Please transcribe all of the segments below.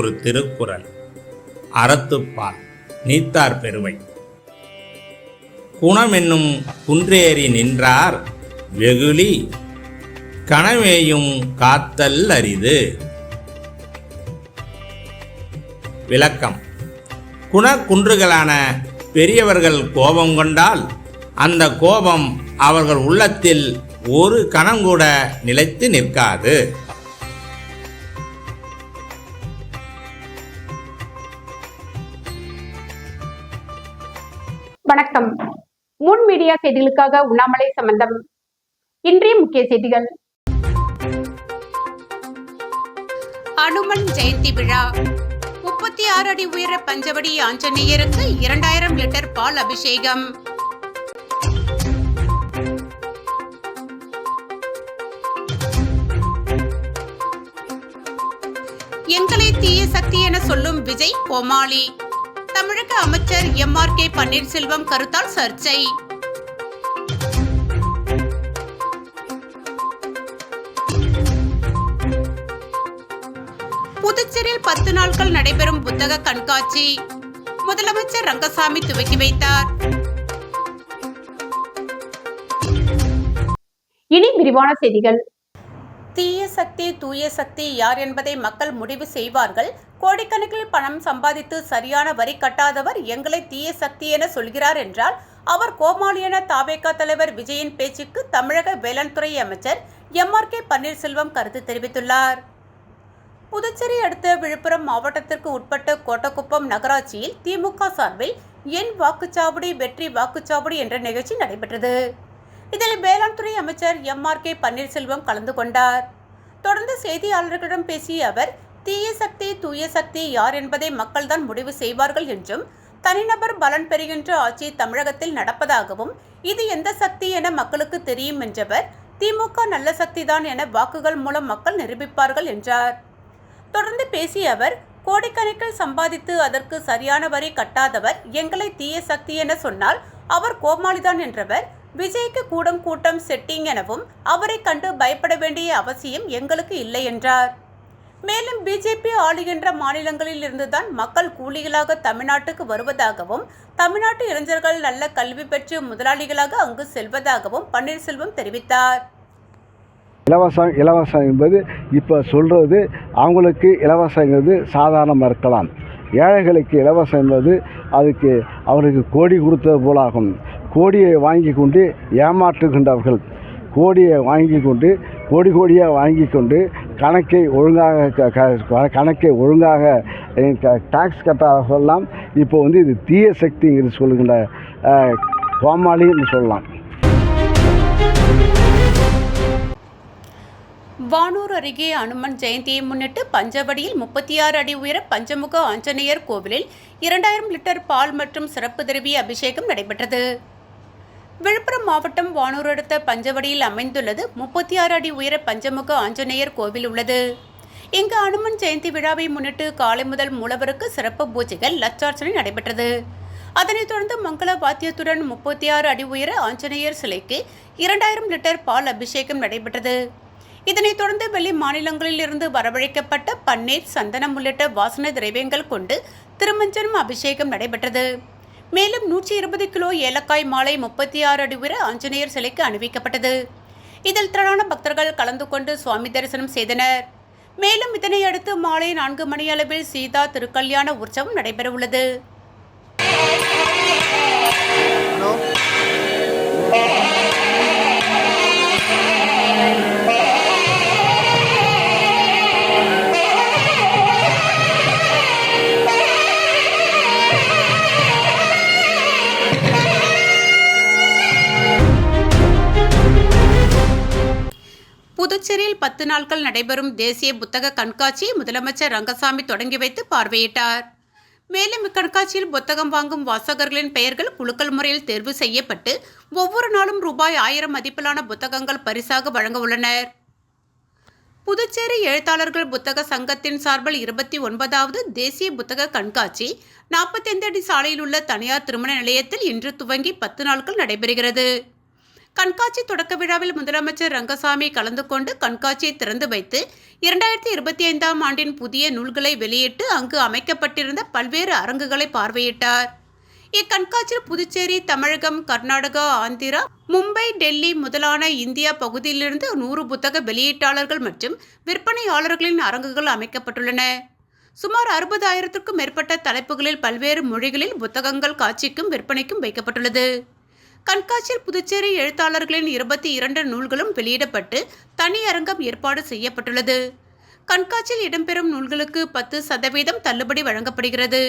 ஒரு திருக்குறள். அறத்துப்பால் நீத்தார் பெருமை. குணமென்னும் குன்றேறி நின்றார் வெகுளி கனவேயும் காத்தல் அரிது. விளக்கம். குணக்குன்றுகளான பெரியவர்கள் கோபம் கொண்டால் அந்த கோபம் அவர்கள் உள்ளத்தில் ஒரு கணங்கூட நிலைத்து நிற்காது. வணக்கம். முன் மீடியா செய்திகளுக்காக உண்ணாமலை சம்பந்தம். இன்றைய முக்கிய செய்திகள். அனுமன் ஜெயந்தி விழா. முப்பத்தி ஆறு அடி உயர பஞ்சவடி ஆஞ்சநேயருக்கு இரண்டாயிரம் லிட்டர் பால் அபிஷேகம். எங்களை தீய சக்தி என சொல்லும் விஜய் கோமாளி. தமிழக அமைச்சர் எம் ஆர் கே பன்னீர்செல்வம் கருத்தால் சர்ச்சை. புதுச்சேரியில் பத்து நாட்கள் நடைபெறும் புத்தக கண்காட்சி. முதலமைச்சர் ரங்கசாமி துவக்கி வைத்தார். இனி விரிவான செய்திகள். தீய சக்தி தூய சக்தி யார் என்பதை மக்கள் முடிவு செய்வார்கள். கோடிக்கணக்கில் பணம் சம்பாதித்து சரியான வரி கட்டாதவர் எங்களை தீய சக்தி என சொல்கிறார் என்றால் அவர் கோமாளி என தாவேகா தலைவர் விஜயின் பேச்சுக்கு தமிழக வேளாண் துறை அமைச்சர் எம் ஆர் கே பன்னீர்செல்வம் கருத்து தெரிவித்துள்ளார். புதுச்சேரி அடுத்த விழுப்புரம் மாவட்டத்திற்கு உட்பட்ட கோட்டக்குப்பம் நகராட்சியில் திமுக சார்பில் என் வாக்குச்சாவடி வெற்றி வாக்குச்சாவடி என்ற நிகழ்ச்சி நடைபெற்றது. இதில் வேளாண் துறை அமைச்சர் எம் ஆர் கே பன்னீர்செல்வம் கலந்து கொண்டார். தொடர்ந்து செய்தியாளர்களிடம் பேசிய அவர் தீய சக்தி தூய சக்தி யார் என்பதை மக்கள்தான் முடிவு செய்வார்கள் என்றும் தனிநபர் பலன் பெறுகின்ற ஆட்சி தமிழகத்தில் நடப்பதாகவும் இது எந்த சக்தி என மக்களுக்கு தெரியும் என்றவர் திமுக நல்ல சக்திதான் என வாக்குகள் மூலம் மக்கள் நிரூபிப்பார்கள் என்றார். தொடர்ந்து பேசிய அவர் கோடிக்கணக்கில் சம்பாதித்து அதற்கு சரியான வரி கட்டாதவர் எங்களை தீய சக்தி என சொன்னால் அவர் கோமாளிதான் என்றவர் விஜய்க்கு கூடம் கூட்டம் செட்டிங் எனவும் அவரை கண்டு பயப்பட வேண்டிய அவசியம் எங்களுக்கு இல்லை என்றார். மேலும் பிஜேபி ஆளுகின்ற மாநிலங்களில் இருந்துதான் மக்கள் கூலிகளாக தமிழ்நாட்டுக்கு வருவதாகவும் தமிழ்நாட்டு இளைஞர்கள் நல்ல கல்வி பெற்று முதலாளிகளாக அங்கு செல்வதாகவும் பன்னீர்செல்வம் தெரிவித்தார். இலவசம் இலவசம் என்பது இப்போ சொல்கிறது அவங்களுக்கு இலவசங்கிறது சாதாரணமாக இருக்கலாம் ஏழைகளுக்கு இலவசம் என்பது அதுக்கு அவருக்கு கோடி கொடுத்தது போலாகும். கோடியை வாங்கி கொண்டு ஏமாற்றுகின்றவர்கள். கோடியை வாங்கி கொண்டு கோடி கோடியாக வாங்கி கொண்டு கணக்கை ஒழுங்காக க- க- கணக்கை ஒழுங்காக டாக்ஸ் கட்டாதவர்கள்லாம் இப்போ வந்து இது தீய சக்திங்கிறது சொல்லுகின்ற கோமாளின்னு சொல்லலாம். வானூர் அருகே அனுமன் ஜெயந்தியை முன்னிட்டு பஞ்சவடியில் முப்பத்தி ஆறு அடி உயர பஞ்சமுக ஆஞ்சநேயர் கோவிலில் இரண்டாயிரம் லிட்டர் பால் மற்றும் சிறப்பு திரவிய அபிஷேகம் நடைபெற்றது. விழுப்புரம் மாவட்டம் வானூர் அடுத்த பஞ்சவடியில் அமைந்துள்ளது. முப்பத்தி ஆறு அடி உயர பஞ்சமுக ஆஞ்சநேயர் கோவில் உள்ளது. இங்கு அனுமன் ஜெயந்தி விழாவை முன்னிட்டு காலை முதல் மூலவருக்கு சிறப்பு பூஜைகள் லட்சார்ச்சனை நடைபெற்றது. அதனைத் தொடர்ந்து மங்கள வாத்தியத்துடன் முப்பத்தி ஆறு அடி உயர ஆஞ்சநேயர் சிலைக்கு இரண்டாயிரம் லிட்டர் பால் அபிஷேகம் நடைபெற்றது. இதனைத் தொடர்ந்து வெளி மாநிலங்களில் இருந்து வரவழைக்கப்பட்ட பன்னீர் சந்தனம் உள்ளிட்ட வாசனை திரவியங்கள் கொண்டு திருமஞ்சனம் அபிஷேகம் நடைபெற்றது. மேலும் நூற்றி இருபது கிலோ ஏலக்காய் மாலை முப்பத்தி ஆறு அடி உயர ஆஞ்சநேயர் சிலைக்கு அணிவிக்கப்பட்டது. இதில் திரளான பக்தர்கள் கலந்து கொண்டு சுவாமி தரிசனம் செய்தனர். மேலும் இதனை அடுத்து மாலை நான்கு மணி அளவில் சீதா திருக்கல்யாண உற்சவம் நடைபெறவுள்ளது. புதுச்சேரியில் பத்து நாட்கள் நடைபெறும் தேசிய புத்தக கண்காட்சியை முதலமைச்சர் ரங்கசாமி தொடங்கி வைத்து பார்வையிட்டார். மேலும் இக்கண்காட்சியில் புத்தகம் வாங்கும் வாசகர்களின் பெயர்கள் குழுக்கள் முறையில் தேர்வு செய்யப்பட்டு ஒவ்வொரு நாளும் ரூபாய் ஆயிரம் மதிப்பிலான புத்தகங்கள் பரிசாக வழங்க உள்ளனர் புதுச்சேரி எழுத்தாளர்கள் புத்தக சங்கத்தின் சார்பில் இருபத்தி ஒன்பதாவது தேசிய புத்தக கண்காட்சி நாற்பத்தைந்து அடி சாலையில் உள்ள தனியார் திருமண நிலையத்தில் இன்று துவங்கி பத்து நாட்கள் நடைபெறுகிறது. கண்காட்சி தொடக்க விழாவில் முதலமைச்சர் ரங்கசாமி கலந்து கொண்டு கண்காட்சியை திறந்து வைத்து இரண்டாயிரத்தி இருபத்தி ஐந்தாம் ஆண்டின் புதிய நூல்களை வெளியிட்டு அங்கு அமைக்கப்பட்டிருந்த பல்வேறு அரங்குகளை பார்வையிட்டார். இக்கண்காட்சியில் புதுச்சேரி தமிழகம் கர்நாடகா ஆந்திரா மும்பை டெல்லி முதலான இந்தியா பகுதியிலிருந்து நூறு புத்தக வெளியீட்டாளர்கள் மற்றும் விற்பனையாளர்களின் அரங்குகள் அமைக்கப்பட்டுள்ளன. சுமார் அறுபதாயிரத்திற்கும் மேற்பட்ட தலைப்புகளில் பல்வேறு மொழிகளில் புத்தகங்கள் காட்சிக்கும் விற்பனைக்கும் வைக்கப்பட்டுள்ளது. கண்காட்சியில் புதுச்சேரி எழுத்தாளர்களின் இருபத்தி இரண்டு நூல்களும் வெளியிடப்பட்டு தனி அரங்கம் ஏற்பாடு செய்யப்பட்டுள்ளது. கண்காட்சியில் இடம்பெறும் நூல்களுக்கு பத்து சதவீதம் தள்ளுபடி வழங்கப்படுகிறது.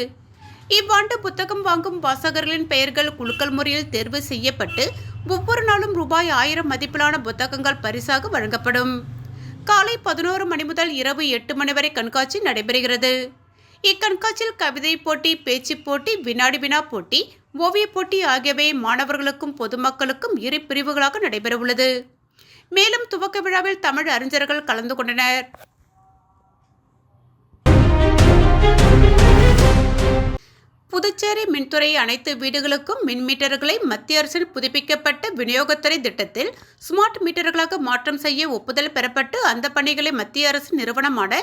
இவ்வாண்டு புத்தகம் வாங்கும் வாசகர்களின் பெயர்கள் குலுக்கல் முறையில் தேர்வு செய்யப்பட்டு ஒவ்வொரு நாளும் ரூபாய் ஆயிரம் மதிப்பிலான புத்தகங்கள் பரிசாக வழங்கப்படும். காலை பதினோரு மணி முதல் இரவு எட்டு மணி வரை கண்காட்சி நடைபெறுகிறது. இக்கண்காட்சியில் கவிதை போட்டி பேச்சு போட்டி வினாடி வினா போட்டி ஓவியப் போட்டி ஆகியவை மாணவர்களுக்கும் பொதுமக்களுக்கும் இரு பிரிவுகளாக நடைபெறவுள்ளது. மேலும் துவக்க விழாவில் தமிழ் அறிஞர்கள் கலந்து கொண்டனர். புதுச்சேரி மின்துறை அனைத்து வீடுகளுக்கும் மின் மீட்டர்களை மத்திய அரசின் புதுப்பிக்கப்பட்ட விநியோகத்துறை திட்டத்தில் ஸ்மார்ட் மீட்டர்களாக மாற்றம் செய்ய ஒப்புதல் பெறப்பட்டு அந்த பணிகளை மத்திய அரசு நிறுவனமான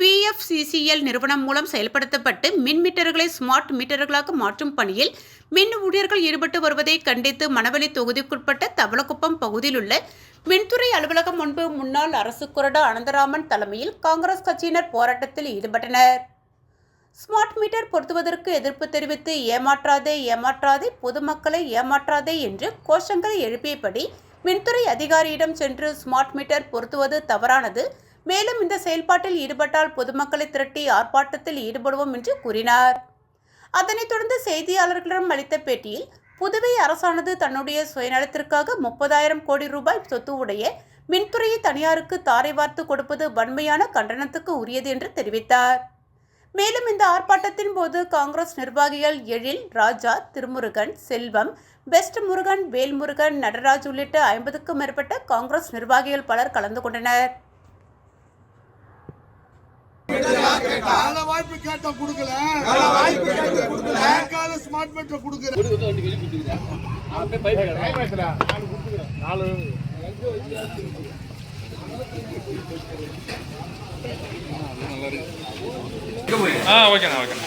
பிஎஃப்சிசிஎல் நிறுவனம் மூலம் செயல்படுத்தப்பட்டு மின் மீட்டர்களை ஸ்மார்ட் மீட்டர்களாக மாற்றும் பணியில் மின் ஊழியர்கள் ஈடுபட்டு வருவதை கண்டித்து மணவெளி தொகுதிக்குட்பட்ட தவளக்குப்பம் பகுதியில் உள்ள மின்துறை அலுவலகம் முன்பு முன்னாள் அரசு கொறடா அனந்தராமன் தலைமையில் காங்கிரஸ் கட்சியினர் போராட்டத்தில் ஈடுபட்டனர். ஸ்மார்ட் மீட்டர் பொருத்துவதற்கு எதிர்ப்பு தெரிவித்து ஏமாற்றாதே ஏமாற்றாதே பொதுமக்களை ஏமாற்றாதே என்று கோஷங்களை எழுப்பியபடி மின்துறை அதிகாரியிடம் சென்று ஸ்மார்ட் மீட்டர் பொருத்துவது தவறானது. மேலும் இந்த செயல்பாட்டில் ஈடுபட்டால் பொதுமக்களை திரட்டி ஆர்ப்பாட்டத்தில் ஈடுபடுவோம் என்று கூறினார். அதனைத் தொடர்ந்து செய்தியாளர்களிடம் அளித்த பேட்டியில் புதுவை அரசானது தன்னுடைய சுயநலத்திற்காக முப்பதாயிரம் கோடி ரூபாய் சொத்து உடைய மின்துறையை தனியாருக்கு தாரை வார்த்து கொடுப்பது வன்மையான கண்டனத்துக்கு உரியது என்று தெரிவித்தார். மேலும் இந்த ஆர்ப்பாட்டத்தின் போது காங்கிரஸ் நிர்வாகிகள் எழில் ராஜா திருமுருகன் செல்வம் பெஸ்ட் முருகன் வேல்முருகன் நடராஜ் உள்ளிட்ட ஐம்பதுக்கும் மேற்பட்ட காங்கிரஸ் நிர்வாகிகள் பலர் கலந்து கொண்டனர். நல்ல வாய்ப்பு கேட்டா கொடுக்கல. நல்ல வாய்ப்பு கேட்டா கொடுக்கல. கேட்காத ஸ்மார்ட் மீட்டர் கொடுக்கற ஆ ஓகேண்ணா ஓகேண்ணா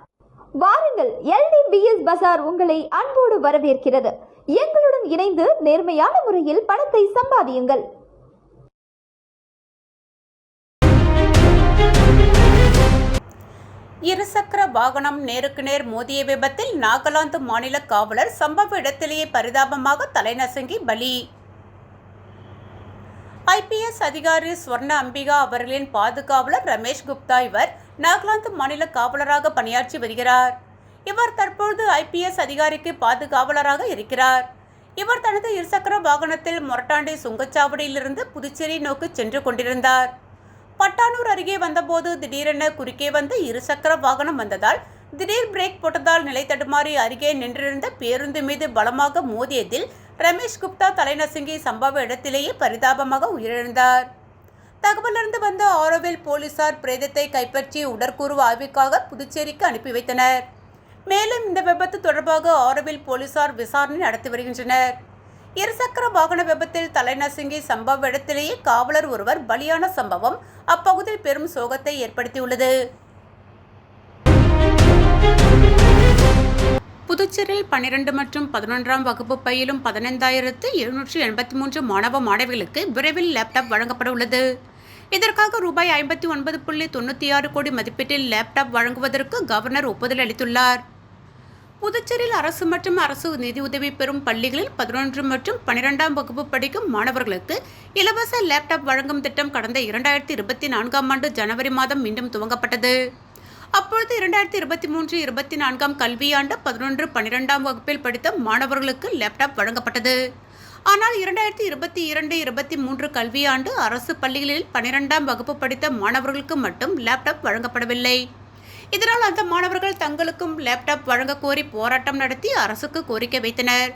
வாருங்கள் எல்டிபிஎஸ் பசார் உங்களை அன்போடு வரவேற்கிறது. எங்களுடன் இணைந்து நேர்மையான முறையில் பணத்தை சம்பாதியுங்கள். இருசக்கர வாகனம் நேருக்கு நேர் மோதிய விபத்தில் நாகாலாந்து மாநில காவலர் சம்பவ இடத்திலேயே பரிதாபமாக தலைநசுங்கி பலி. ஐபிஎஸ் அதிகாரி ஸ்வர்ண அம்பிகா அவர்களின் பாதுகாவலர் ரமேஷ் குப்தா இவர் நாகாலாந்து மாநில காவலராக பணியாற்றி வருகிறார். இவர் தற்பொழுது ஐபிஎஸ் அதிகாரிக்கு பாதுகாவலராக இருக்கிறார். இவர் தனது இருசக்கர வாகனத்தில் மொரட்டாண்டி சுங்கச்சாவடியிலிருந்து புதுச்சேரி நோக்கி சென்று கொண்டிருந்தார். பட்டானூர் அருகே வந்தபோது திடீரென குறுக்கே வந்த இருசக்கர வாகனம் வந்ததால் திடீர் பிரேக் போட்டதால் நிலை தடுமாறி அருகே நின்றிருந்த பேருந்து மீது பலமாக மோதியதில் ரமேஷ் குப்தா தலைநசுங்கி சம்பவ இடத்திலேயே பரிதாபமாக உயிரிழந்தார். தகவலிருந்து வந்த ஆரோவில் போலீசார் பிரேதத்தை கைப்பற்றி உடற்கூறு ஆய்வுக்காக புதுச்சேரிக்கு அனுப்பி வைத்தனர். மேலும் இந்த விபத்து தொடர்பாக ஆரோவில் போலீசார் விசாரணை நடத்தி வருகின்றனர். இருசக்கர வாகன விபத்தில் தலைநசுங்கி சம்பவ இடத்திலேயே காவலர் ஒருவர் பலியான சம்பவம் அப்பகுதியில் பெரும் சோகத்தை ஏற்படுத்தியுள்ளது. புதுச்சேரியில் பன்னிரண்டு மற்றும் பதினொன்றாம் வகுப்பு பயிலும் பதினைந்தாயிரத்து எழுநூற்று எண்பத்தி மூன்று மாணவ மாணவிகளுக்கு விரைவில் லேப்டாப் வழங்கப்பட உள்ளது. இதற்காக ரூபாய் ஐம்பத்தி ஒன்பது புள்ளி தொண்ணூற்றி ஆறு கோடி மதிப்பீட்டில் லேப்டாப் வழங்குவதற்கு கவர்னர் ஒப்புதல் அளித்துள்ளார். புதுச்சேரியில் அரசு மற்றும் அரசு நிதியுதவி பெறும் பள்ளிகளில் பதினொன்று மற்றும் பனிரெண்டாம் வகுப்பு படிக்கும் மாணவர்களுக்கு இலவச லேப்டாப் வழங்கும் திட்டம் கடந்த இரண்டாயிரத்தி இருபத்தி நான்காம் ஆண்டு ஜனவரி மாதம் மீண்டும் துவங்கப்பட்டது. அப்பொழுது இரண்டாயிரத்தி இருபத்தி மூன்று இருபத்தி நான்காம் கல்வியாண்டு பதினொன்று பன்னிரெண்டாம் வகுப்பில் படித்த மாணவர்களுக்கு லேப்டாப் வழங்கப்பட்டது. ஆனால் இரண்டாயிரத்தி இருபத்தி இரண்டு இருபத்தி மூன்று கல்வியாண்டு அரசு பள்ளிகளில் பன்னிரெண்டாம் வகுப்பு படித்த மாணவர்களுக்கு மட்டும் லேப்டாப் வழங்கப்படவில்லை. இதனால் அந்த மாணவர்கள் தங்களுக்கும் லேப்டாப் வழங்க கோரி போராட்டம் நடத்தி அரசுக்கு கோரிக்கை வைத்தனர்.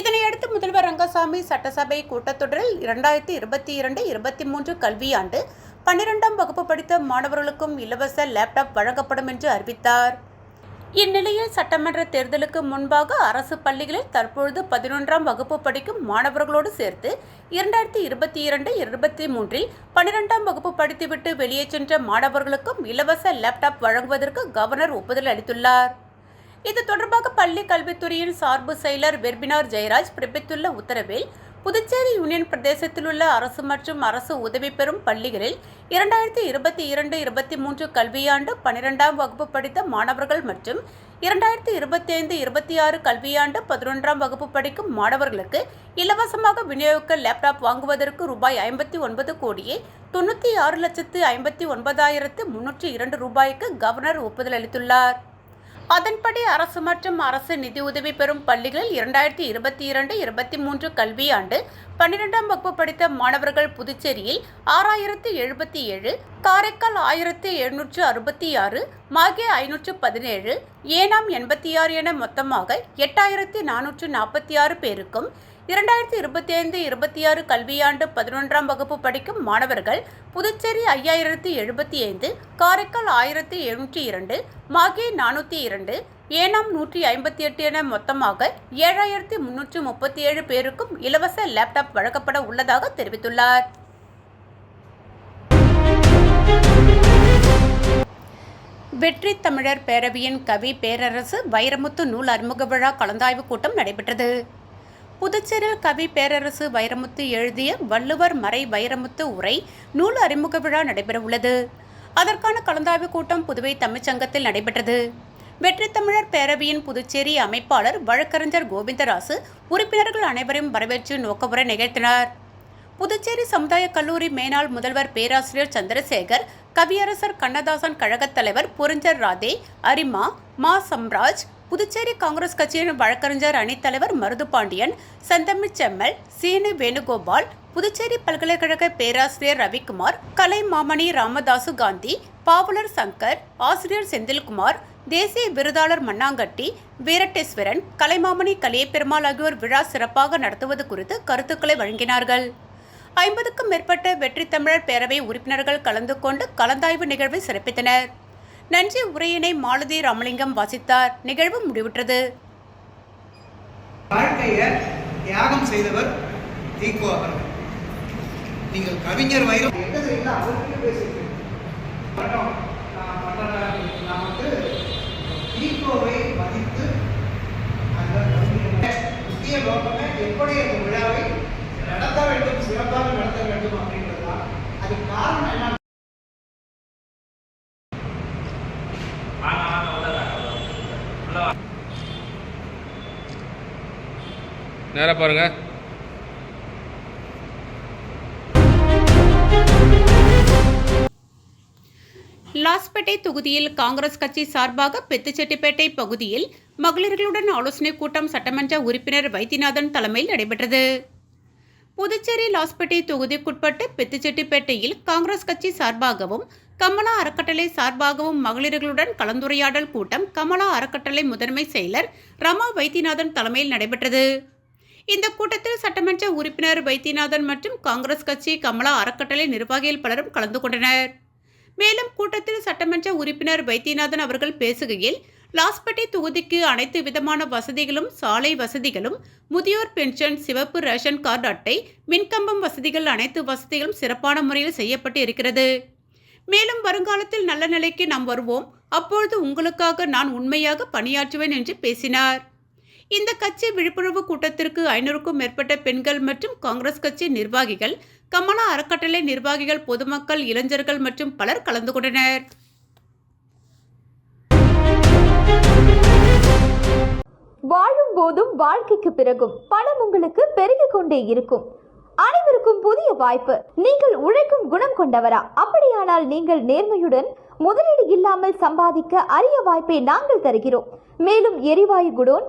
இதனையடுத்து முதல்வர் ரங்கசாமி சட்டசபை கூட்டத்தொடரில் இரண்டாயிரத்தி இருபத்தி இரண்டு இருபத்தி மூன்று கல்வியாண்டு பன்னிரெண்டாம் வகுப்பு படித்த மாணவர்களுக்கும் இலவச லேப்டாப் வழங்கப்படும் என்று அறிவித்தார். இந்நிலையில் சட்டமன்ற தேர்தலுக்கு முன்பாக அரசு பள்ளிகளில் தற்பொழுது பதினொன்றாம் வகுப்பு படிக்கும் மாணவர்களோடு சேர்த்து இரண்டாயிரத்தி இருபத்தி இரண்டு இருபத்தி மூன்றில் பன்னிரெண்டாம் வகுப்பு படித்துவிட்டு வெளியே சென்ற மாணவர்களுக்கும் இலவச லேப்டாப் வழங்குவதற்கு கவர்னர் ஒப்புதல் அளித்துள்ளார். இது தொடர்பாக பள்ளி கல்வித்துறையின் சார்பு செயலர் வெர்பினார் ஜெயராஜ் பிறப்பித்துள்ள உத்தரவில் புதுச்சேரி யூனியன் பிரதேசத்தில் உள்ள அரசு மற்றும் அரசு உதவி பெறும் பள்ளிகளில் இரண்டாயிரத்தி இருபத்தி இரண்டு இருபத்தி மூன்று கல்வியாண்டு பன்னிரெண்டாம் வகுப்பு படித்த மாணவர்கள் மற்றும் இரண்டாயிரத்தி இருபத்தி ஐந்து இருபத்தி ஆறு கல்வியாண்டு பதினொன்றாம் வகுப்பு படிக்கும் மாணவர்களுக்கு இலவசமாக விநியோகிக்க லேப்டாப் வாங்குவதற்கு ரூபாய் ஐம்பத்தி ஒன்பது கோடியே தொண்ணூற்றி ஆறு லட்சத்து ஐம்பத்தி ஒன்பதாயிரத்து முன்னூற்றி இரண்டு ரூபாய்க்கு கவர்னர் ஒப்புதல் அளித்துள்ளார். அதன்படி அரசு மற்றும் அரசு நிதியுதவி பெறும் பள்ளிகளில் இரண்டாயிரத்தி இருபத்தி இரண்டு இருபத்தி மூன்று கல்வியாண்டு பன்னிரெண்டாம் வகுப்பு படித்த மாணவர்கள் புதுச்சேரியில் ஆறாயிரத்து எழுபத்தி ஏழு காரைக்கால் ஆயிரத்து எழுநூற்று அறுபத்தி ஆறு மாகே ஐநூற்று பதினேழு ஏனாம் எண்பத்தி ஆறு என மொத்தமாக எட்டாயிரத்தி நானூற்று நாற்பத்தி ஆறு பேருக்கும் இரண்டாயிரத்தி இருபத்தி ஐந்து இருபத்தி ஆறு கல்வியாண்டு பதினொன்றாம் வகுப்பு படிக்கும் மாணவர்கள் புதுச்சேரி ஐயாயிரத்தி எழுபத்தி ஐந்து காரைக்கால் ஆயிரத்தி எழுநூற்றி இரண்டு மாகே நானூற்றி இரண்டு ஏனாம் நூற்றி ஐம்பத்தி எட்டு என மொத்தமாக ஏழாயிரத்தி முன்னூற்றி முப்பத்தி ஏழு பேருக்கும் இலவச லேப்டாப் வழங்கப்பட உள்ளதாக தெரிவித்துள்ளார். வெற்றி தமிழர் பேரவையின் கவி பேரரசு வைரமுத்து நூல் அறிமுக விழா கலந்தாய்வு கூட்டம் நடைபெற்றது. புதுச்சேரியில் கவி பேரரசு வைரமுத்து எழுதிய வள்ளுவர் மறை வைரமுத்து உரை நூல் அறிமுக விழா நடைபெறவுள்ளது. அதற்கான கலந்தாய்வு கூட்டம் புதுவை தமிழ்ச்சங்கத்தில் நடைபெற்றது. வெற்றி தமிழர் பேரவையின் புதுச்சேரி அமைப்பாளர் வழக்கறிஞர் கோவிந்தராசு உறுப்பினர்கள் அனைவரையும் வரவேற்று நோக்கவுரை நிகழ்த்தினார். புதுச்சேரி சமுதாய கல்லூரி மேனாள் முதல்வர் பேராசிரியர் சந்திரசேகர் கவியரசர் கண்ணதாசன் கழகத் தலைவர் புரிஞ்சர் ராதே அரிமா மா சம்ராஜ் புதுச்சேரி காங்கிரஸ் கட்சியின் வழக்கறிஞர் அணித்தலைவர் மருதுபாண்டியன் செந்தமிழ் செம்மல் சீனு வேணுகோபால் புதுச்சேரி பல்கலைக்கழக பேராசிரியர் ரவிக்குமார் கலை மாமணி ராமதாசு காந்தி பாவலர் சங்கர் ஆசிரியர் செந்தில்குமார் தேசிய விருதாளர் மண்ணாங்கட்டி வீரட்டேஸ்வரன் கலைமாமணி கலியப்பெருமாள் ஆகியோர் விழா சிறப்பாக நடத்துவது குறித்து கருத்துக்களை வழங்கினார்கள். ஐம்பதுக்கும் மேற்பட்ட வெற்றி தமிழர் பேரவை உறுப்பினர்கள் கலந்து கொண்டு கலந்தாய்வு நிகழ்வை சிறப்பித்தனர். நன்றி உரையினை மாலதி ராமலிங்கம் வாசித்தார். நிகழ்வு முடிவுற்றது. வாழ்க்கையை தியாகம் செய்தவர் தீகோ அவர்கள். நீங்கள் கவிஞர் வைரம். நான் வந்து மதித்து அந்த முக்கிய நோக்கமே எப்படி அந்த விழாவை நடத்த வேண்டும் சிறப்பாக நடத்த வேண்டும் அப்படின்றது தான் அது காரணம் என்ன நேராக பாருங்க. லாஸ்பேட்டை தொகுதியில் காங்கிரஸ் கட்சி சார்பாக பெத்துச்செட்டிப்பேட்டை பகுதியில் மகளிர்களுடன் ஆலோசனைக் கூட்டம் சட்டமன்ற உறுப்பினர் வைத்தியநாதன் தலைமையில் நடைபெற்றது. புதுச்சேரி லாஸ்பேட்டை தொகுதிக்குட்பட்ட பெத்துச்செட்டிப்பேட்டையில் காங்கிரஸ் கட்சி சார்பாகவும் கமலா அறக்கட்டளை சார்பாகவும் மகளிர்களுடன் கலந்துரையாடல் கூட்டம் கமலா அறக்கட்டளை முதன்மை செயலர் ரமா வைத்தியநாதன் தலைமையில் நடைபெற்றது. இந்த கூட்டத்தில் சட்டமன்ற உறுப்பினர் வைத்தியநாதன் மற்றும் காங்கிரஸ் கட்சி கமலா அறக்கட்டளை நிர்வாகிகள் பலரும் கலந்து கொண்டனர். மேலும் கூட்டத்தில் சட்டமன்ற உறுப்பினர் வைத்தியநாதன் அவர்கள் பேசுகையில் லாஸ்பேட்டை தொகுதிக்கு அனைத்து விதமான வசதிகளும் சாலை வசதிகளும் முதியோர் பென்ஷன் சிவப்பு ரேஷன் கார்டு அட்டை மின்கம்பம் வசதிகள் அனைத்து வசதிகளும் சிறப்பான முறையில் செய்யப்பட்டு இருக்கிறது. மேலும் வருங்காலத்தில் நல்ல நிலைக்கு நாம் வருவோம். அப்பொழுது உங்களுக்காக நான் உண்மையாக பணியாற்றுவேன் என்று பேசினார். இந்த கட்சி விழிப்புணர்வு கூட்டத்திற்கு ஐநூறுக்கும் மேற்பட்ட பெண்கள் மற்றும் காங்கிரஸ் கட்சி நிர்வாகிகள் கமலா அறக்கட்டளை நிர்வாகிகள் பொதுமக்கள் இளைஞர்கள் மற்றும் பலர் கலந்து கொண்டனர். வாழும் போதும் வாழ்க்கைக்கு பிறகும் பணம் உங்களுக்கு பெருகிக் கொண்டே இருக்கும். அனைவருக்கும் புதிய வாய்ப்பு. நீங்கள் உழைக்கும் குணம் கொண்டவரா? அப்படியானால் நீங்கள் நேர்மையுடன் முதலீடு இல்லாமல் சம்பாதிக்க அரிய வாய்ப்பை நாங்கள் தருகிறோம். மேலும் எரிவாயு godown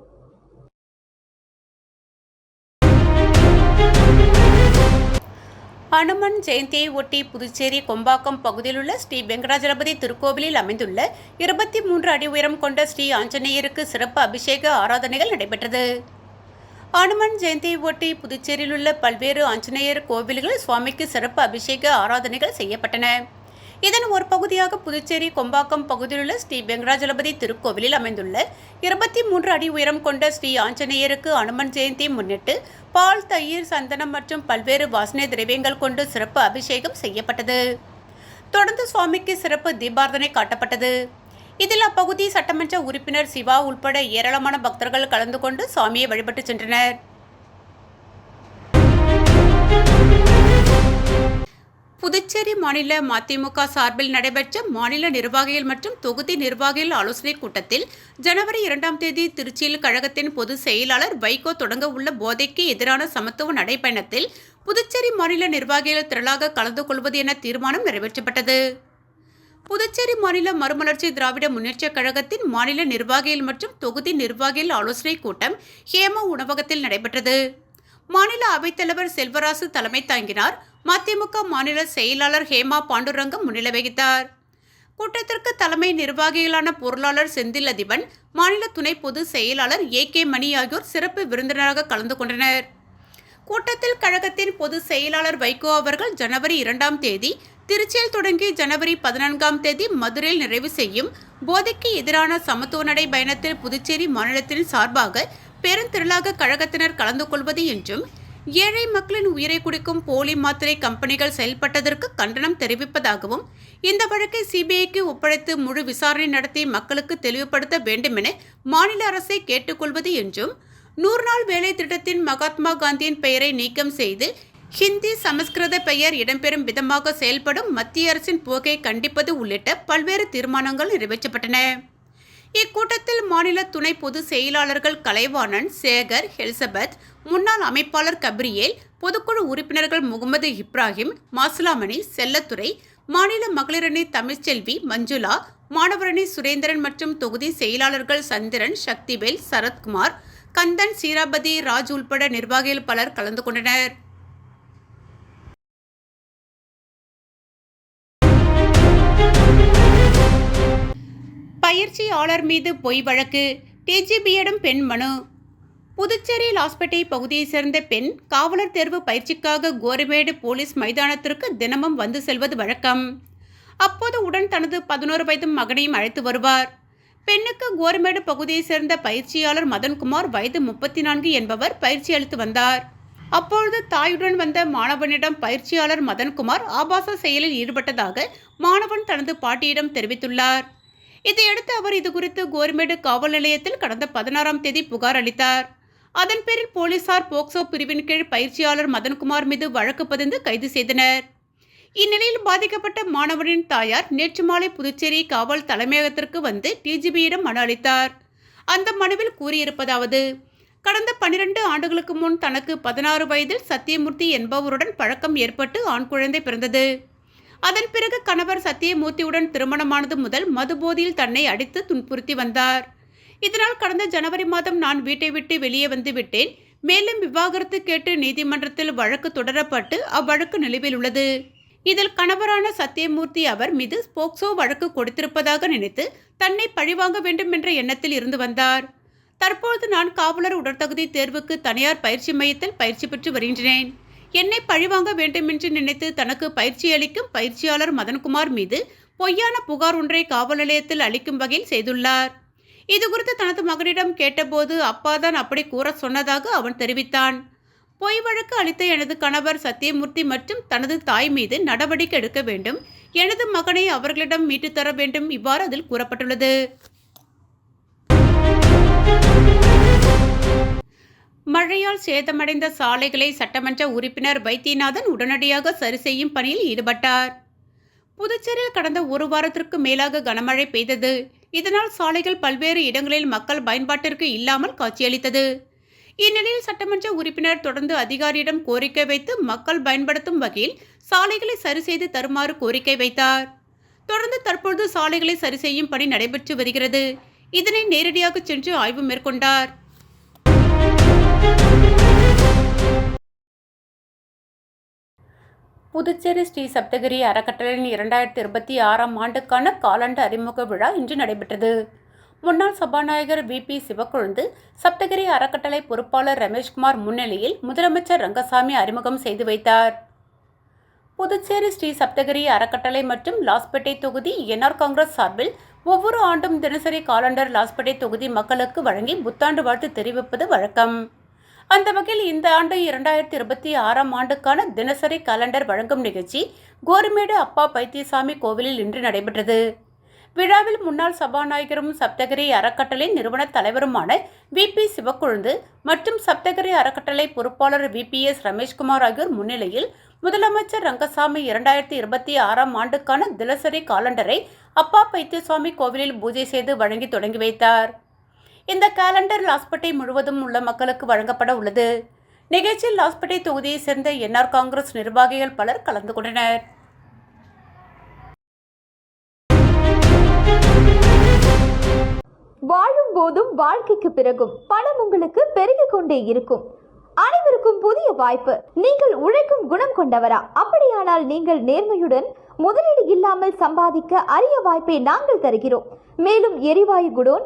ஹனுமன் ஜெயந்தியை ஒட்டி புதுச்சேரி கொம்பாக்கம் பகுதியில் உள்ள ஸ்ரீ வெங்கடாஜலபதி திருக்கோவிலில் அமைந்துள்ள இருபத்தி மூன்று அடி உயரம் கொண்ட ஸ்ரீ ஆஞ்சநேயருக்கு சிறப்பு அபிஷேக ஆராதனைகள் நடைபெற்றது. அனுமன் ஜெயந்தியை ஒட்டி புதுச்சேரியில் உள்ள பல்வேறு ஆஞ்சநேயர் கோவில்களில் சுவாமிக்கு சிறப்பு அபிஷேக ஆராதனைகள் செய்யப்பட்டன. இதன் ஒரு பகுதியாக புதுச்சேரி கொம்பாக்கம் பகுதியிலுள்ள ஸ்ரீ வெங்கடாஜலபதி திருக்கோவிலில் அமைந்துள்ள இருபத்தி மூன்று அடி உயரம் கொண்ட ஸ்ரீ ஆஞ்சநேயருக்கு அனுமன் ஜெயந்தியை முன்னிட்டு பால் தயிர் சந்தனம் மற்றும் பல்வேறு வாசனை திரவியங்கள் கொண்டு சிறப்பு அபிஷேகம் செய்யப்பட்டது. தொடர்ந்து சுவாமிக்கு சிறப்பு தீபார்த்தனை காட்டப்பட்டது. இதில் அப்பகுதி சட்டமன்ற உறுப்பினர் சிவா உள்பட ஏராளமான பக்தர்கள் கலந்து கொண்டு சுவாமியை வழிபட்டு சென்றனர். புதுச்சேரி மாநில மதிமுக சார்பில் நடைபெற்ற மாநில நிர்வாகிகள் மற்றும் தொகுதி நிர்வாகிகள் ஆலோசனைக் கூட்டத்தில் ஜனவரி இரண்டாம் தேதி திருச்சியில் கழகத்தின் பொதுச் செயலாளர் வைகோ தொடங்க உள்ள போதைக்கு எதிரான சமத்துவ நடைப்பயணத்தில் புதுச்சேரி மாநில நிர்வாகிகள் திரளாக கலந்து கொள்வது என தீர்மானம் நிறைவேற்றப்பட்டது. புதுச்சேரி மாநில மறுமலர்ச்சி திராவிட முன்னேற்றக் கழகத்தின் மாநில நிர்வாகிகள் மற்றும் தொகுதி நிர்வாகிகள் ஆலோசனைக் கூட்டம் ஹேம உணவகத்தில் நடைபெற்றது. மாநில அவைத்தலைவர் செல்வராசு தலைமை தாங்கினார். மதிமுக மாநில செயலாளர் ஹேமா பாண்டுரங்கம் முன்னிலை வகித்தார். கூட்டத்திற்கு தலைமை நிர்வாகிகளான பொருளாளர் செந்தில் அதிபன் மாநில துணை பொதுச் செயலாளர் ஏ கே மணி ஆகியோர் சிறப்பு விருந்தினராக கலந்து கொண்டனர். கூட்டத்தில் கழகத்தின் பொதுச் செயலாளர் வைகோ அவர்கள் ஜனவரி இரண்டாம் தேதி திருச்சியில் தொடங்கி ஜனவரி பதினான்காம் தேதி மதுரையில் நிறைவு செய்யும் போதைக்கு எதிரான சமத்துவ நடை பயணத்தில் புதுச்சேரி மாநிலத்தின் சார்பாக பெருந்திரளாக கழகத்தினர் கலந்து கொள்வது என்றும் ஏழை மக்களின் உயிரை குடிக்கும் போலி மாத்திரை கம்பெனிகள் செயல்பட்டதற்கு கண்டனம் தெரிவிப்பதாகவும் இந்த வழக்கை சிபிஐக்கு ஒப்படைத்து முழு விசாரணை நடத்தி மக்களுக்கு தெளிவுபடுத்த வேண்டுமென மாநில அரசை கேட்டுக்கொள்வது என்றும் நூறு நாள் வேலை திட்டத்தின் மகாத்மா காந்தியின் பெயரை நீக்கம் செய்து ஹிந்தி சமஸ்கிருத பெயர் இடம்பெறும் விதமாக செயல்படும் மத்திய அரசின் போக்கை கண்டிப்பது உள்ளிட்ட பல்வேறு தீர்மானங்கள் நிறைவேற்றப்பட்டன. இக்கூட்டத்தில் மாநில துணை பொதுச் செயலாளர்கள் கலைவாணன் சேகர் ஹெல்சபத் முன்னாள் அமைப்பாளர் கப்ரியேல் பொதுக்குழு உறுப்பினர்கள் முகமது இப்ராஹிம் மாசுலாமணி செல்லத்துறை மாநில மகளிரணி தமிழ்ச்செல்வி மஞ்சுளா மாணவரணி சுரேந்திரன் மற்றும் தொகுதி செயலாளர்கள் சந்திரன் சக்திவேல் சரத்குமார் கந்தன் சீராபதி ராஜ் உள்பட நிர்வாகிகள் பலர் கலந்து கொண்டனர். பயிற்சியாளர் மீது பொய் வழக்கு. டிஜிபியிடம் பெண் மனு. புதுச்சேரி லாஸ்பேட்டை பகுதியைச் சேர்ந்த பெண் காவலர் தேர்வு பயிற்சிக்காக கோரிமேடு போலீஸ் மைதானத்திற்கு தினமும் வந்து செல்வது வழக்கம். அப்போது உடன் தனது பதினோரு வயது மகனையும் அழைத்து வருவார். பெண்ணுக்கு கோரிமேடு பகுதியைச் சேர்ந்த பயிற்சியாளர் மதன்குமார் வயது முப்பத்தி நான்கு என்பவர் பயிற்சி அளித்து வந்தார். அப்பொழுது தாயுடன் வந்த மாணவனிடம் பயிற்சியாளர் மதன்குமார் ஆபாச செயலில் ஈடுபட்டதாக மாணவன் தனது பாட்டியிடம் தெரிவித்துள்ளார். இதையடுத்து அவர் இதுகுறித்து கோர்மேடு காவல் நிலையத்தில் கடந்த பதினாறாம் தேதி புகார் அளித்தார். அதன் பேரில் போலீசார் போக்சோ பிரிவின் கீழ் பயிற்சியாளர் மதன்குமார் மீது வழக்கு பதிந்து கைது செய்தனர். இந்நிலையில் பாதிக்கப்பட்ட மாணவனின் தாயார் நேற்று மாலை புதுச்சேரி காவல் தலைமையகத்திற்கு வந்து டிஜிபியிடம் மனு அளித்தார். அந்த மனுவில் கூறியிருப்பதாவது கடந்த பனிரெண்டு ஆண்டுகளுக்கு முன் தனக்கு பதினாறு வயதில் சத்தியமூர்த்தி என்பவருடன் பழக்கம் ஏற்பட்டு ஆண் குழந்தை பிறந்தது. அதன் பிறகு கணவர் சத்தியமூர்த்தியுடன் திருமணமானது முதல் மதுபோதையில் தன்னை அடித்து துன்புறுத்தி வந்தார். இதனால் கடந்த ஜனவரி மாதம் நான் வீட்டை விட்டு வெளியே வந்து விட்டேன். மேலும் விவாகரத்து கேட்டு நீதிமன்றத்தில் வழக்கு தொடரப்பட்டு அவ்வழக்கு நிலுவையில் உள்ளது. இதில் கணவரான சத்தியமூர்த்தி அவர் மீது ஸ்போக்சோ வழக்கு கொடுத்திருப்பதாக நினைத்து தன்னை பழிவாங்க வேண்டும் என்ற எண்ணத்தில் இருந்து வந்தார். தற்பொழுது நான் காவலர் உடற்தகுதி தேர்வுக்கு தனியார் பயிற்சி மையத்தில் பயிற்சி பெற்று வருகின்றேன். என்னை பழிவாங்க வேண்டுமென்று நினைத்து தனக்கு பயிற்சி அளிக்கும் பயிற்சியாளர் மதன்குமார் மீது பொய்யான புகார் ஒன்றை காவல் நிலையத்தில் அளிக்கும் வகையில் செய்துள்ளார். இது குறித்து தனது மகனிடம் கேட்டபோது அப்பாதான் அப்படி கூற சொன்னதாக அவன் தெரிவித்தான். பொய் வழக்கு அளித்த எனது கணவர் சத்தியமூர்த்தி மற்றும் தனது தாய் மீது நடவடிக்கை எடுக்க வேண்டும். எனது மகனை அவர்களிடம் மீட்டுத் தர வேண்டும். இவ்வாறு அதில் கூறப்பட்டுள்ளது. மழையால் சேதமடைந்த சாலைகளை சட்டமன்ற உறுப்பினர் வைத்தியநாதன் உடனடியாக சரி செய்யும் பணியில் ஈடுபட்டார். புதுச்சேரியில் கடந்த ஒரு வாரத்திற்கு மேலாக கனமழை பெய்தது. இதனால் சாலைகள் பல்வேறு இடங்களில் மக்கள் பயன்பாட்டிற்கு இல்லாமல் காட்சியளித்தது. இந்நிலையில் சட்டமன்ற உறுப்பினர் தொடர்ந்து அதிகாரியிடம் கோரிக்கை வைத்து மக்கள் பயன்படுத்தும் வகையில் சாலைகளை சரி செய்து தருமாறு கோரிக்கை வைத்தார். தொடர்ந்து தற்பொழுது சாலைகளை சரி செய்யும் பணி நடைபெற்று வருகிறது. இதனை நேரடியாக சென்று ஆய்வு மேற்கொண்டார். புதுச்சேரி ஸ்ரீ சப்தகிரி அறக்கட்டளையின் இரண்டாயிரத்தி இருபத்தி ஆறாம் ஆண்டுக்கான காலாண்டு அறிமுக விழா இன்று நடைபெற்றது. முன்னாள் சபாநாயகர் வி. பி. சிவக்கொழுந்து சப்தகிரி அறக்கட்டளை பொறுப்பாளர் ரமேஷ்குமார் முன்னிலையில் முதலமைச்சர் ரங்கசாமி அறிமுகம் செய்து வைத்தார். புதுச்சேரி ஸ்ரீ சப்தகிரி அறக்கட்டளை மற்றும் லாஸ்பேட்டை தொகுதி என்ஆர் காங்கிரஸ் சார்பில் ஒவ்வொரு ஆண்டும் தினசரி காலண்டர் லாஸ்பேட்டை தொகுதி மக்களுக்கு வழங்கி புத்தாண்டு வாழ்த்து தெரிவிப்பது வழக்கம். அந்த வகையில் இந்த ஆண்டு இரண்டாயிரத்தி இருபத்தி ஆறாம் ஆண்டுக்கான தினசரி காலண்டர் வழங்கும் நிகழ்ச்சி கோரிமேடு அப்பா பைத்தியசாமி கோவிலில் இன்று நடைபெற்றது. விழாவில் முன்னாள் சபாநாயகரும் சப்தகிரி அறக்கட்டளை நிறுவன தலைவருமான வி. பி. சிவக்கொழுந்து மற்றும் சப்தகிரி அறக்கட்டளை பொறுப்பாளர் வி. பி. எஸ். ரமேஷ்குமார் ஆகியோர் முன்னிலையில் முதலமைச்சர் ரங்கசாமி இரண்டாயிரத்தி இருபத்தி ஆறாம் ஆண்டுக்கான தினசரி காலண்டரை அப்பா பைத்தியசாமி கோவிலில் பூஜை செய்து வழங்கி தொடங்கி வைத்தார். இந்த காலண்டர் லாஸ்பேட்டை முழுவதும் உள்ள மக்களுக்கு வழங்கப்பட உள்ளது. நிகழ்ச்சியில் லாஸ்பேட்டை தொகுதியை சேர்ந்த என்ஆர் காங்கிரஸ் நிர்வாகிகள் பலர் கலந்து கொண்டனர். வாழும் போதும் வாழ்க்கைக்கு பிறகும் பணம் உங்களுக்கு பெருகிக் கொண்டே இருக்கும். அனைவருக்கும் புதிய வாய்ப்பு. நீங்கள் உழைக்கும் குணம் கொண்டவரா? அப்படியானால் நீங்கள் நேர்மையுடன் முதலீடு இல்லாமல் சம்பாதிக்க அரிய வாய்ப்பை நாங்கள் தருகிறோம். மேலும் எரிவாயு godown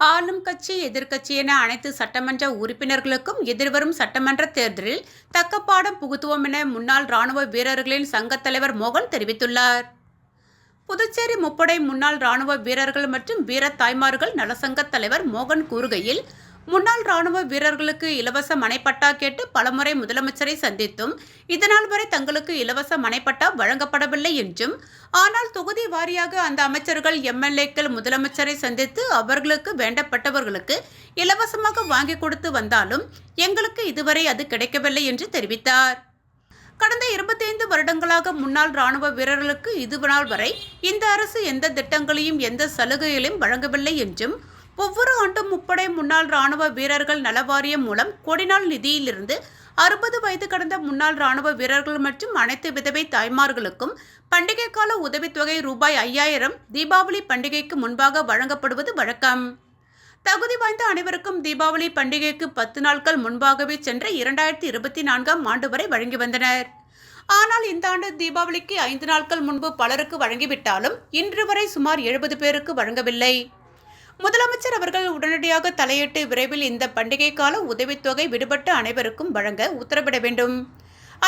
ஆளும் கட்சி எதிர்க்கட்சி என அனைத்து சட்டமன்ற உறுப்பினர்களுக்கும் எதிர்வரும் சட்டமன்ற தேர்தலில் தக்க பாடம் புகுத்துவோம் என முன்னாள் ராணுவ வீரர்களின் சங்கத் தலைவர் மோகன் தெரிவித்துள்ளார். புதுச்சேரி முப்படை முன்னாள் ராணுவ வீரர்கள் மற்றும் வீர தாய்மார்கள் நலசங்கத் தலைவர் மோகன் கூறுகையில் முன்னாள் ராணுவ வீரர்களுக்கு இலவச மனைப்பட்டா கேட்டு பலமுறை முதலமைச்சரை சந்தித்தும் இதனால் வரை தங்களுக்கு இலவச மனைப்பட்டா வழங்கப்படவில்லை என்றும் ஆனால் தொகுதி வாரியாக அந்த அமைச்சர்கள் எம்எல்ஏக்கள் முதலமைச்சரை சந்தித்து அவர்களுக்கு வேண்டப்பட்டவர்களுக்கு இலவசமாக வாங்கி கொடுத்து வந்தாலும் எங்களுக்கு இதுவரை அது கிடைக்கவில்லை என்று தெரிவித்தார். கடந்த இருபத்தைந்து வருடங்களாக முன்னாள் ராணுவ வீரர்களுக்கு இது நாள் வரை இந்த அரசு எந்த திட்டங்களையும் எந்த சலுகைகளையும் வழங்கவில்லை என்றும் ஒவ்வொரு ஆண்டும் முப்படை முன்னாள் ராணுவ வீரர்கள் நலவாரியம் மூலம் கொடிநாள் நிதியிலிருந்து அறுபது வயது கடந்த முன்னாள் ராணுவ வீரர்கள் மற்றும் அனைத்து விதவை தாய்மார்களுக்கும் பண்டிகை கால உதவித்தொகை ரூபாய் ஐயாயிரம் தீபாவளி பண்டிகைக்கு முன்பாக வழங்கப்படுவது வழக்கம். தகுதி வாய்ந்த அனைவருக்கும் தீபாவளி பண்டிகைக்கு பத்து நாட்கள் முன்பாகவே சென்ற இரண்டாயிரத்தி இருபத்தி நான்காம் ஆண்டு வரை வழங்கி வந்தனர். ஆனால் இந்த ஆண்டு தீபாவளிக்கு ஐந்து நாட்கள் முன்பு பலருக்கு வழங்கிவிட்டாலும் இன்று வரை சுமார் எழுபது பேருக்கு வழங்கவில்லை. முதலமைச்சர் அவர்கள் உடனடியாக தலையிட்டு விரைவில் இந்த பண்டிகை கால உதவித்தொகை விடுபட்ட அனைவருக்கும் வழங்க உத்தரவிட வேண்டும்.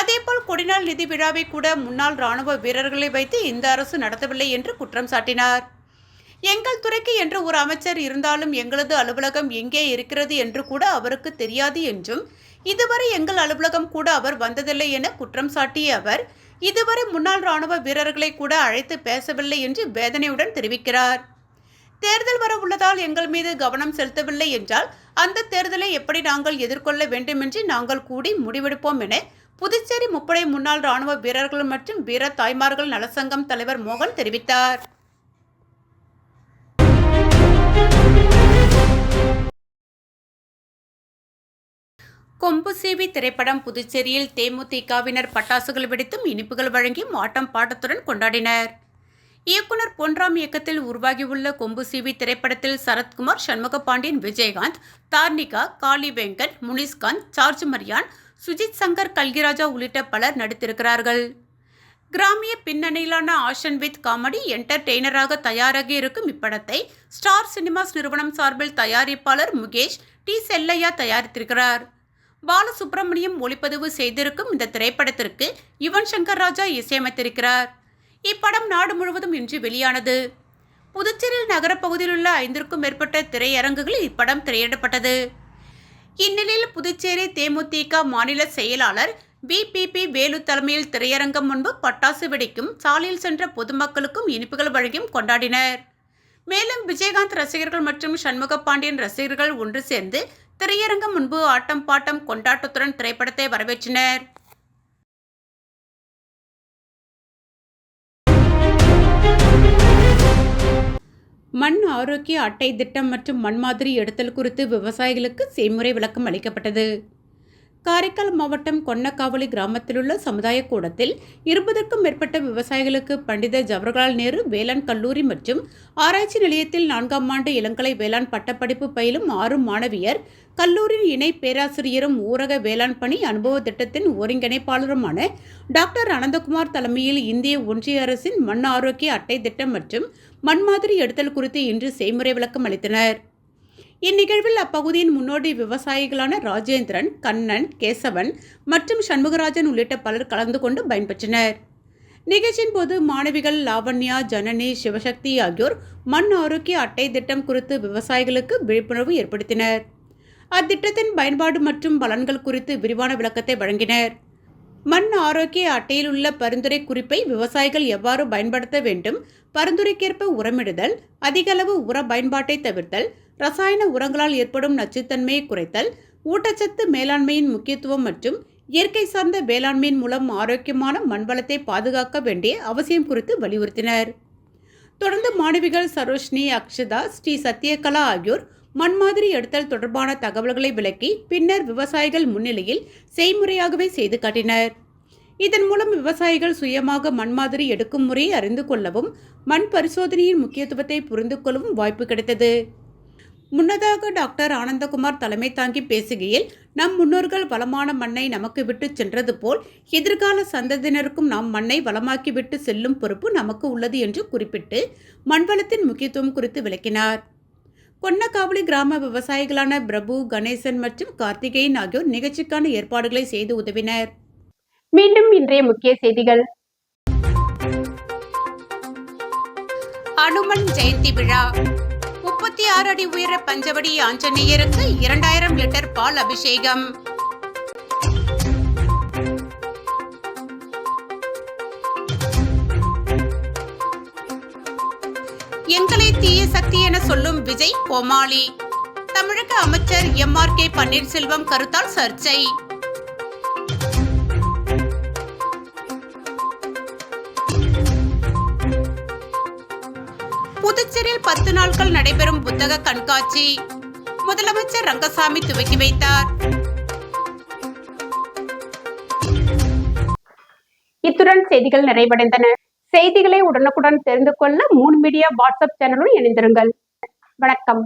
அதேபோல் கொடிநாள் நிதி விழாவை கூட முன்னாள் ராணுவ வீரர்களை வைத்து இந்த அரசு நடத்தவில்லை என்று குற்றம் சாட்டினார். எங்கள் துறைக்கு என்று ஒரு அமைச்சர் இருந்தாலும் எங்களது அலுவலகம் எங்கே இருக்கிறது என்று கூட அவருக்கு தெரியாது என்றும் இதுவரை எங்கள் அலுவலகம் கூட அவர் வந்ததில்லை என குற்றம் சாட்டிய அவர் இதுவரை முன்னாள் ராணுவ வீரர்களை கூட அழைத்து பேசவில்லை என்று வேதனையுடன் தெரிவிக்கிறார். தேர்தல் வர உள்ளதால் எங்கள் மீது கவனம் செலுத்தவில்லை என்றால் அந்த தேர்தலை எப்படி நாங்கள் எதிர்கொள்ள வேண்டுமென்று நாங்கள் கூடி முடிவெடுப்போம் என புதுச்சேரி முப்படை முன்னாள் ராணுவ வீரர்கள் மற்றும் வீர தாய்மார்கள் நலசங்கம் தலைவர் மோகன் தெரிவித்தார். கொம்புசேவி திரைப்படம் புதுச்சேரியில் தேமுதிகவினர் பட்டாசுகள் வெடித்தும் இனிப்புகள் வழங்கியும் ஆட்டம் பாட்டத்துடன் கொண்டாடினர். இயக்குனர் பொன்ராம் இயக்கத்தில் உருவாகியுள்ள கொம்பு சிவி திரைப்படத்தில் சரத்குமார் சண்முகபாண்டியன் விஜயகாந்த் தார்னிகா காளி வெங்கட் முனிஸ்காந்த் சார்ஜ் மரியான் சுஜித் சங்கர் கல்கிராஜா உள்ளிட்ட பலர் நடித்திருக்கிறார்கள். கிராமிய பின்னணியிலான ஆஷன் வித் காமெடி என்டர்டெய்னராக தயாராகி இருக்கும் இப்படத்தை ஸ்டார் சினிமாஸ் நிறுவனம் சார்பில் தயாரிப்பாளர் முகேஷ் டி. செல்லையா தயாரித்திருக்கிறார். பாலசுப்ரமணியம் ஒளிப்பதிவு செய்திருக்கும் இந்த திரைப்படத்திற்கு யுவன் சங்கர் ராஜா இசையமைத்திருக்கிறார். இப்படம் நாடு முழுவதும் இன்று வெளியானது. புதுச்சேரியில் நகரப்பகுதியில் உள்ள ஐந்திற்கும் மேற்பட்ட திரையரங்குகளில் இப்படம் திரையிடப்பட்டது. இந்நிலையில் புதுச்சேரி தேமுதிக மாநில செயலாளர் பிபிபி வேலு தலைமையில் திரையரங்கம் முன்பு பட்டாசு வெடிக்கும் சாலையில் சென்ற பொதுமக்களுக்கும் இனிப்புகள் வழங்கியும் கொண்டாடினர். மேலும் விஜயகாந்த் ரசிகர்கள் மற்றும் சண்முக பாண்டியன் ரசிகர்கள் ஒன்று சேர்ந்து திரையரங்கம் முன்பு ஆட்டம் பாட்டம் கொண்டாட்டத்துடன் திரைப்படத்தை வரவேற்றனர். மண் ஆரோக்கிய அட்டை திட்டம் மற்றும் மண் மாதிரி எடுத்தல் குறித்து விவசாயிகளுக்கு செய்முறை விளக்கம் அளிக்கப்பட்டது. காரைக்கால் மாவட்டம் கொன்னக்காவலி கிராமத்தில் உள்ள சமுதாய கூடத்தில் இருபதற்கும் மேற்பட்ட விவசாயிகளுக்கு பண்டித ஜவஹர்லால் நேரு வேளாண் கல்லூரி மற்றும் ஆராய்ச்சி நிலையத்தில் நான்காம் ஆண்டு இளங்கலை வேளாண் பட்டப்படிப்பு பயிலும் ஆறு மாணவியர் கல்லூரியின் இணை பேராசிரியரும் ஊரக வேளாண் பணி அனுபவ திட்டத்தின் ஒருங்கிணைப்பாளருமான டாக்டர் அனந்தகுமார் தலைமையில் இந்திய ஒன்றிய அரசின் மண் ஆரோக்கிய அட்டை திட்டம் மற்றும் மண்மாதிரி எடுத்தல் குறித்து இன்று செய்முறை விளக்கம் அளித்தனர். இந்நிகழ்வில் அப்பகுதியின் முன்னோடி விவசாயிகளான ராஜேந்திரன் கண்ணன் கேசவன் மற்றும் சண்முகராஜன் உள்ளிட்ட பலர் கலந்து கொண்டு பயன்பெற்றனர். நிகழ்ச்சியின் போது மாணவிகள் லாவண்யா ஜனனி சிவசக்தி ஆகியோர் மண் ஆரோக்கிய அட்டை திட்டம் குறித்து விவசாயிகளுக்கு விழிப்புணர்வு ஏற்படுத்தினர். அத்திட்டத்தின் பயன்பாடு மற்றும் பலன்கள் குறித்து விரிவான விளக்கத்தை வழங்கினர். மண் ஆரோக்கிய அட்டையில் உள்ள பரிந்துரை குறிப்பை விவசாயிகள் எவ்வாறு பயன்படுத்த வேண்டும்? பரிந்துரைக்கேற்ப உரமிடுதல் அதிகளவு உர பயன்பாட்டை தவிர்த்தல் ரசாயன உரங்களால் ஏற்படும் நச்சுத்தன்மையை குறைத்தல் ஊட்டச்சத்து மேலாண்மையின் முக்கியத்துவம் மற்றும் இயற்கை சார்ந்த வேளாண்மையின் மூலம் ஆரோக்கியமான மண்வளத்தை பாதுகாக்க வேண்டிய அவசியம் குறித்து வலியுறுத்தினர். தொடர்ந்து மாணவிகள் சரோஷ்னி அக்ஷதா ஸ்ரீ சத்யகலா ஆகியோர் மண் மாதிரி எடுத்தல் தொடர்பான தகவல்களை விளக்கி பின்னர் விவசாயிகள் முன்னிலையில் செய்முறையாகவே செய்து காட்டினர். இதன் மூலம் விவசாயிகள் சுயமாக மண்மாதிரி எடுக்கும் முறையை அறிந்து கொள்ளவும் மண் பரிசோதனையின் முக்கியத்துவத்தை புரிந்து கொள்ளவும் வாய்ப்பு கிடைத்தது. முன்னதாக டாக்டர் ஆனந்தகுமார் தலைமை தாங்கி பேசுகையில் நம் முன்னோர்கள் வளமான மண்ணை நமக்கு விட்டு சென்றது போல் எதிர்கால சந்ததியினருக்கும் நாம் மண்ணை வளமாக்கி விட்டு செல்லும் பொறுப்பு நமக்கு உள்ளது என்று குறிப்பிட்டு மண்வளத்தின் முக்கியத்துவம் குறித்து விளக்கினார். கொன்னக்காவளி கிராம விவசாயிகளான பிரபு கணேசன் மற்றும் கார்த்திகேயன் ஆகியோர் நிகழ்ச்சிக்கான ஏற்பாடுகளை செய்து உதவினர். மீண்டும் இன்றைய முக்கிய செய்திகள். அனுமன் ஜெயந்தி விழா. முப்பத்தி ஆறு அடி உயர பஞ்சவடி ஆஞ்சநேயருக்கு இரண்டாயிரம் லிட்டர் பால் அபிஷேகம். சக்தி என சொல்லும் விஜய் கோமாளி. தமிழக அமைச்சர் எம் ஆர் கே பன்னீர்செல்வம் கருத்தால் சர்ச்சை. புதுச்சேரியில் பத்து நாட்கள் நடைபெறும் புத்தக கண்காட்சி. முதலமைச்சர் ரங்கசாமி துவக்கி வைத்தார். இத்துடன் செய்திகள் நிறைவடைந்தன. செய்திகளை உடனுக்குடன் தெரிந்து கொள்ள மூன் மீடியா வாட்ஸ்அப் சேனலுடன் இணைந்திருங்கள். வணக்கம்.